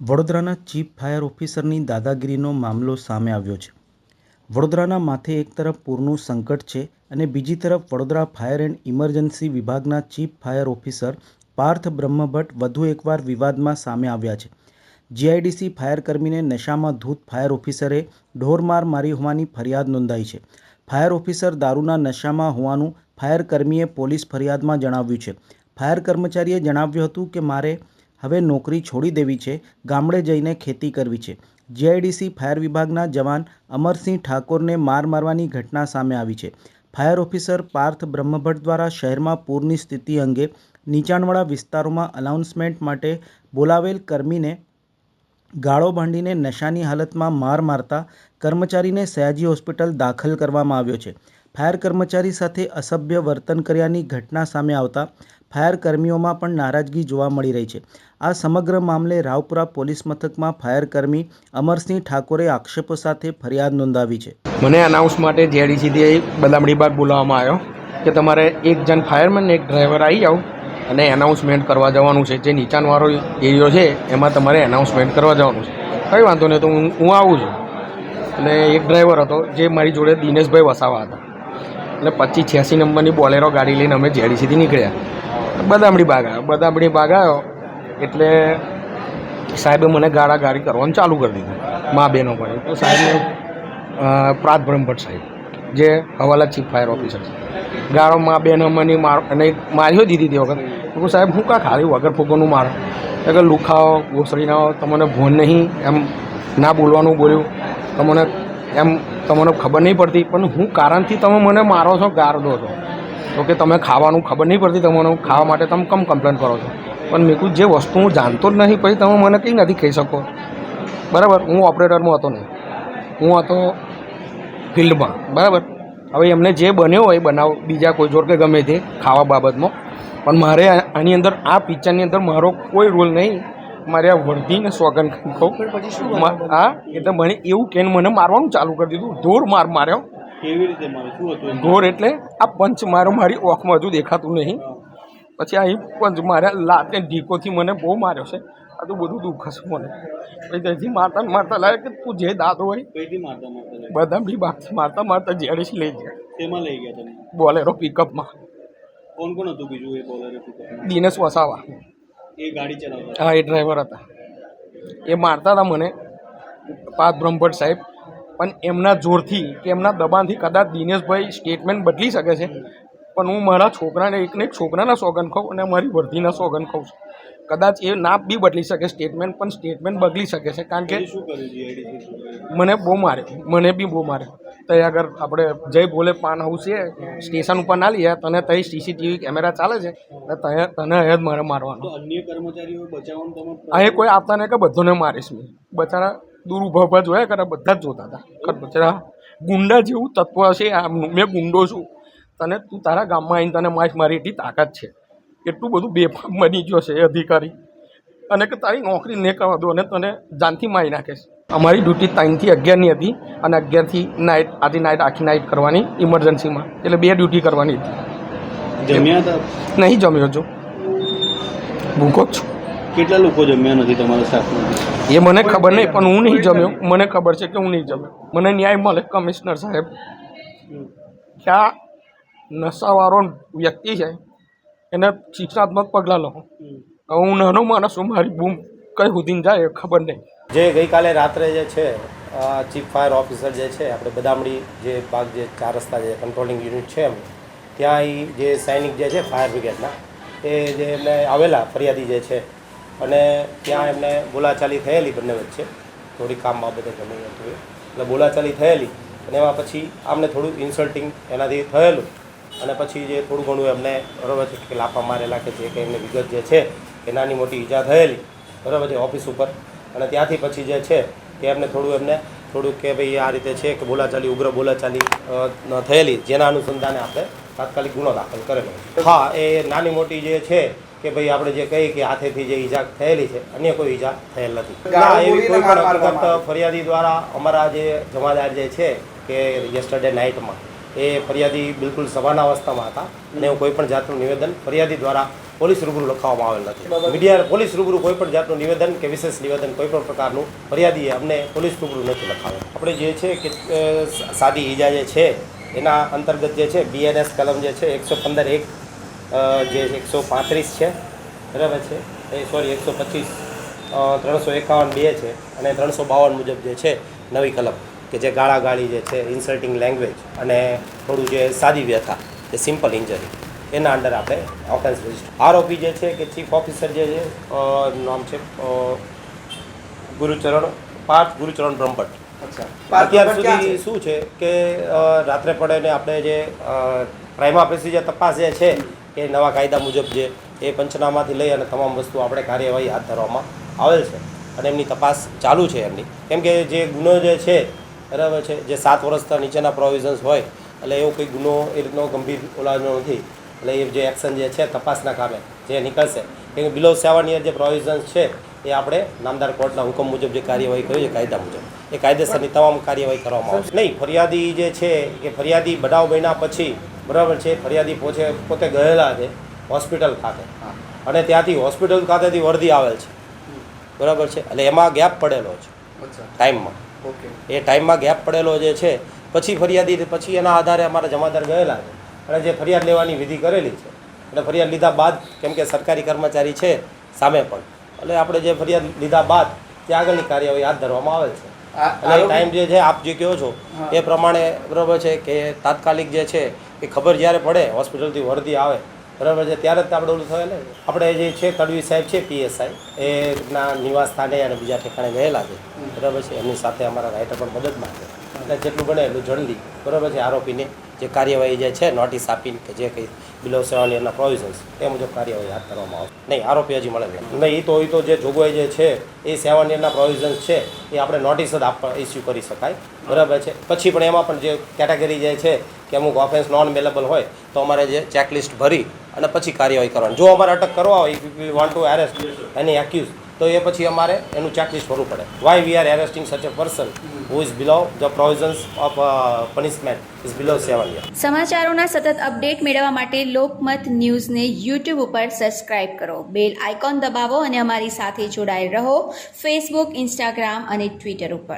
વડોદરાના chief fire ઓફિસરની દાદાગીરીનો મામલો સામે આવ્યો છે. વડોદરાના માથે એક તરફ પૂરનું સંકટ છે અને બીજી તરફ વડોદરા ફાયર એન્ડ ઇમરજન્સી વિભાગના chief fire officer Parth Brahmbhatt વધુ એકવાર વિવાદમાં સામે આવ્યા છે. જીઆઈડીસી ફાયરકર્મીને નશામાં ધૂત ફાયર ઓફિસરે ઢોરમાર મારી હોવાની ફરિયાદ નોંધાઈ છે. ફાયર ઓફિસર દારૂના નશામાં હોવાનું ફાયરકર્મીએ પોલીસ ફરિયાદમાં જણાવ્યું છે. ફાયર કર્મચારીએ જણાવ્યું હતું કે મારે હવે નોકરી છોડી દેવી છે, ગામડે જઈને ખેતી કરવી છે. જીઆઈડીસી ફાયર વિભાગના જવાન અમરસિંહ ઠાકોરને માર મારવાની ઘટના સામે આવી છે. ફાયર ઓફિસર પાર્થ બ્રહ્મભટ્ટ દ્વારા શહેરમાં પૂરની સ્થિતિ અંગે નીચાણવાળા વિસ્તારોમાં અનાઉન્સમેન્ટ માટે બોલાવેલ કર્મીને ગાળો ભાંડીને નશાની હાલતમાં માર મારતા કર્મચારીને સયાજી હોસ્પિટલ દાખલ કરવામાં આવ્યો છે. ફાયર કર્મચારી સાથે અસભ્ય વર્તન કર્યાની ઘટના સામે આવતા ફાયર કર્મીઓમાં પણ નારાજગી જોવા મળી રહી છે. આ સમગ્ર મામલે રાવપુરા પોલીસ મથકમાં ફાયર કર્મી અમરસિંહ ઠાકોરે આક્ષેપો સાથે ફરિયાદ નોંધાવી છે. મને અનાઉન્સ માટે જેડીસીથી બદામડી બાદ બોલાવવામાં આવ્યો કે તમારે એક જણ ફાયરમેન એક ડ્રાઈવર આવી જાઓ અને એનાઉન્સમેન્ટ કરવા જવાનું છે. જે નીચાણવાળો એરિયો છે, એમાં તમારે એનાઉન્સમેન્ટ કરવા જવાનું છે. કંઈ વાંધો નહીં, તો હું હું આવું છું. અને એક ડ્રાઈવર હતો, જે મારી જોડે દિનેશભાઈ વસાવા હતા. એટલે પચીસ છ્યાસી નંબરની બોલેરો ગાડી લઈને અમે જેડીસીથી નીકળ્યા. બદામડી બાગ આવ્યો. બદામડી બાગ આવ્યો એટલે સાહેબે મને ગાળા ગાડી કરવાનું ચાલુ કરી દીધું, મા બહેનો પણ તો સાહેબને પ્રાત બ્રહ્મભટ્ટ સાહેબ, જે હવાલા ચીફ ફાયર ઓફિસર છે. ગાળો મા બહેનો મને માર, અને માર્યો દીધી તે વખત. તો સાહેબ, હું કાં ખાલી વગર ફૂકોનું મારો? એટલે લુખાઓ ઘોસડીના તમને ભોન નહીં. એમ ના બોલવાનું બોલ્યું. તમને એમ તમને ખબર નહીં પડતી, પણ હું કારણથી તમે મને મારો છો ગાર દો છો. તો કે તમે ખાવાનું ખબર નહીં પડતી, તમને ખાવા માટે તમે કમ કમ્પ્લેન કરો છો? પણ મેં જે વસ્તુ હું જાણતો જ નહીં, પછી તમે મને કંઈ નથી કહી શકો. બરાબર? હું ઓપરેટરમાં હતો નહીં. હું હતો ફિલ્ડમાં. બરાબર? હવે એમને જે બન્યો હોય, બનાવ, બીજા કોઈ જોડ કે ગમે તે, ખાવા બાબતમાં. પણ મારે આની અંદર, આ પિક્ચરની અંદર મારો કોઈ રોલ નહીં. મારે આ વર્ધીને સોગન કહું હા એટલે મને એવું કે મને મારવાનું ચાલુ કરી દીધું. ઢોર માર માર્યો. કેવી રીતે મારે શું હતું એમ? ઢોર એટલે આ પંચ મારો મારી ઓખમાં હજુ દેખાતું નહીં. પછી અહીં પંચ માર્યા લાતે ઢીકોથી મને બહુ માર્યો છે. આ તો બધું દુઃખ હશે મને. પછી ત્યાંથી મારતા મારતા લાગે કે તું જે દાદો હોય બધા બી બાગથી મારતા મારતા જેડીસી લઈ ગયા. તેમાં લઈ ગયા તમે? બોલેરો પિકઅપમાં કોણ કોણ હતું બીજું એ બોલેરો પિકઅપમાં? દિનેશ વસાવા. એ ગાડી ચલાવતા હા, એ ડ્રાઈવર હતા. એ મારતા હતા મને, પાર્થ બ્રહ્મભટ્ટ સાહેબ. પણ એમના જોરથી કે એમના દબાણથી કદાચ દિનેશભાઈ સ્ટેટમેન્ટ બદલી શકે છે. પણ હું મારા છોકરાને, એકને એક છોકરાના સોગન ખાઉં અને મારી વર્ધીના સોગન ખાઉં છું. કદાચ એ ના બી બદલી શકે સ્ટેટમેન્ટ પણ સ્ટેટમેન્ટ બદલી શકે છે. કારણ કે શું મને બહુ મારે મને બી બહુ મારે. ત્યાં આગળ આપણે જય ભોલે પાન હાઉસ છે સ્ટેશન ઉપર ના લઈએ તને તઈ સીસીટીવી કેમેરા ચાલે છે તને અહીંયા જ મારે મારવાનું. અન્ય કર્મચારીઓ બચાવવાનું અહીં કોઈ આપતા નહીં કે બધોને મારીશ મેં. બચારા દૂર ઊભા ઊભા જોયા કરે બધા જ જોતા હતા. બચારા ગુંડા જેવું તત્વ હશે આમનું મેં ગુંડો છું. તને તું તારા ગામમાં આવીને તને મારી મારી એટલી તાકાત છે. એટલું બધું બેફામ બની ગયો છે એ અધિકારી. અને કે તારી નોકરી નહીં કરવા દો અને તને જાનથી મારી નાખે છે અમારી ડ્યુટી ત્રણથી અગિયારની હતી અને અગિયારથી નાઇટ આધી નાઇટ આખી નાઇટ કરવાની ઇમરજન્સીમાં એટલે બે ડ્યુટી કરવાની હતી. જમ્યા હતા? નહીં જમ્યો છો ભૂખો જ છું. કેટલા લોકો જમ્યા નથી તમારા સાથે એ મને ખબર નહીં પણ હું નહીં જમ્યો. મને ખબર છે કે હું નહીં જમ્યો. મને ન્યાય મળે કમિશનર સાહેબ. ક્યાં નશાવાળો વ્યક્તિ છે. એને શિક્ષાત્મક પગલાં લો હું. નાનો માણસ છું, મારી બૂમ કઈ સુધીને જાય ખબર નહીં. જે ગઈકાલે રાત્રે જે છે ચીફ ફાયર ઓફિસર જે છે, આપણે બદામડી જે ભાગ જે ચાર રસ્તા જે કંટ્રોલિંગ યુનિટ છે એમ ત્યાં એ જે સૈનિક જે છે, ફાયર બ્રિગેડના, એ જે એમને આવેલા ફરિયાદી જે છે, અને ત્યાં એમને બોલાચાલી થયેલી બંને વચ્ચે. થોડી કામ બાબતે ગમે હતું એટલે બોલાચાલી થયેલી, અને એમાં પછી આમને થોડું ઇન્સલ્ટિંગ એનાથી થયેલું. અને પછી જે થોડું ઘણું એમને બરાબર છે કે લાફા મારેલા કે જે કંઈ એમની વિગત જે છે એ નાની મોટી ઈજા થયેલી બરાબર છે ઓફિસ ઉપર. અને ત્યાંથી પછી જે છે કે એમને થોડું એમને થોડું કે ભાઈ આ રીતે છે કે બોલાચાલી ઉગ્ર બોલાચાલી થયેલી જેના અનુસંધાને આપણે તાત્કાલિક ગુનો દાખલ કરેલો હા એ નાની મોટી જે છે કે ભાઈ આપણે જે કહીએ કે હાથેથી જે ઈજા થયેલી છે અન્ય કોઈ ઈજા થયેલ નથી. ના એવી કોઈ પણ ફરિયાદી દ્વારા અમારા જે જમાદાર જે છે કે યસ્ટરડે નાઇટમાં એ ફરિયાદી બિલકુલ સભાના અવસ્થામાં હતા અને એવું કોઈ પણ જાતનું નિવેદન ફરિયાદી દ્વારા પોલીસ રૂબરૂ લખાવવામાં આવેલ નથી. મીડિયા પોલીસ રૂબરૂ કોઈ પણ જાતનું નિવેદન કે વિશેષ નિવેદન કોઈ પણ પ્રકારનું ફરિયાદીએ અમને પોલીસ રૂબરૂ નથી લખાવ્યું. આપણે જે છે કે સાદી ઈજા જે છે એના અંતર્ગત જે છે બીએનએસ કલમ જે છે એકસો પંદર એક જે એકસો પાંત્રીસ છે બરાબર છે? એ સોરી એકસો પચીસ ત્રણસો એકાવન બે છે અને ત્રણસો બાવન મુજબ જે છે નવી કલમ. કે જે ગાળાગાળી જે છે ઇન્સલ્ટિંગ લેંગ્વેજ અને થોડું જે સાદી વ્યથા જે સિમ્પલ ઇન્જરી એના અંડર આપણે ઓફેન્સ રજિસ્ટર આરોપી જે છે કે ચીફ ઓફિસર જે છે નામ છે ગુરુચરણ પાર્થ ગુરુચરણ બ્રહ્મભટ્ટ. અત્યાર સુધી શું છે કે રાત્રે પડે ને આપણે જે પ્રાઇમા પેસી જે તપાસ જે છે એ નવા કાયદા મુજબ જે એ પંચનામાથી લઈ અને તમામ વસ્તુ આપણે કાર્યવાહી હાથ ધરવામાં આવેલ છે. અને એમની તપાસ ચાલુ છે એમની. કેમ કે જે ગુનો જે છે બરાબર છે જે સાત વર્ષના નીચેના પ્રોવિઝન્સ હોય એટલે એવો કોઈ ગુનો એ રીતનો ગંભીર ઓલાનો નથી. એટલે એ જે એક્શન જે છે તપાસના કામે જે નીકળશે. કે બિલો સેવન યર જે પ્રોવિઝન્સ છે એ આપણે નામદાર કોર્ટના હુકમ મુજબ જે કાર્યવાહી કરી છે કાયદા મુજબ. એ કાયદેસરની તમામ કાર્યવાહી કરવામાં આવશે. નહીં ફરિયાદી જે છે કે ફરિયાદી બનાવ મહિના પછી બરાબર છે ફરિયાદી પોતે પોતે ગયેલા છે હોસ્પિટલ ખાતે. અને ત્યાંથી હોસ્પિટલ ખાતેથી વર્દી આવેલ છે. બરાબર છે એટલે એમાં ગેપ પડેલો છે. ટાઈમમાં. એ ટાઈમમાં ગેપ પડેલો જે છે પછી ફરિયાદી પછી એના આધારે અમારા જમાદાર ગયેલા છે. અને જે ફરિયાદ લેવાની વિધિ કરેલી છે એટલે ફરિયાદ લીધા બાદ કેમ કે સરકારી કર્મચારી છે સામે પણ. એટલે આપણે જે ફરિયાદ લીધા બાદ તે આગળની કાર્યવાહી હાથ ધરવામાં આવે છે. અને ટાઈમ જે છે આપ જે કહો છો એ પ્રમાણે બરાબર છે કે તાત્કાલિક જે છે એ ખબર જ્યારે પડે હોસ્પિટલથી વર્દી આવે બરાબર છે? ત્યારે જ આપણે ઓલું થયું ને? આપણે જે છે, તડવી સાહેબ છે, પીએસઆઈ એના નિવાસ સ્થાને અને બીજા ઠેકાણે ગયેલા છે. બરાબર છે? એમની સાથે અમારા રાઇટર પણ મદદમાં છે. એટલે જેટલું બને એટલું જલ્દી બરાબર છે? આરોપીને જે કાર્યવાહી જે છે, નોટિસ આપીને કે જે કંઈ બિલો સેવન યરના પ્રોવિઝન્સ એ મુજબ કાર્યવાહી હાથ ધરવામાં આવશે. નહીં, આરોપી હજી મળે નહીં એ તો એ તો જે જોગવાઈ જે છે, એ સેવન યરના પ્રોવિઝન્સ છે, એ આપણે નોટિસ જ આપવા ઇસ્યુ કરી શકાય. બરાબર છે? પછી પણ એમાં પણ જે કેટેગરી જે છે, કે અમુક ઓફેન્સ નોન અવેલેબલ હોય, તો અમારે જે ચેકલિસ્ટ ભરી અને પછી કાર્યવાહી કરવાની. જો અમારે અટક કરવા હોય we want to arrest any accuse તો એ પછી અમારે એનું ચાકરી કરવું પડે. Y we are arresting such a person who is below the provisions of punishment is below seven year સમાચારોના સતત અપડેટ મેળવવા માટે લોકમત ન્યૂઝને યુટ્યુબ ઉપર સબસ્ક્રાઇબ કરો. બેલ આઇકોન દબાવો અને અમારી સાથે જોડાયેલ રહો. ફેસબુક ઇન્સ્ટાગ્રામ અને ટ્વિટર ઉપર.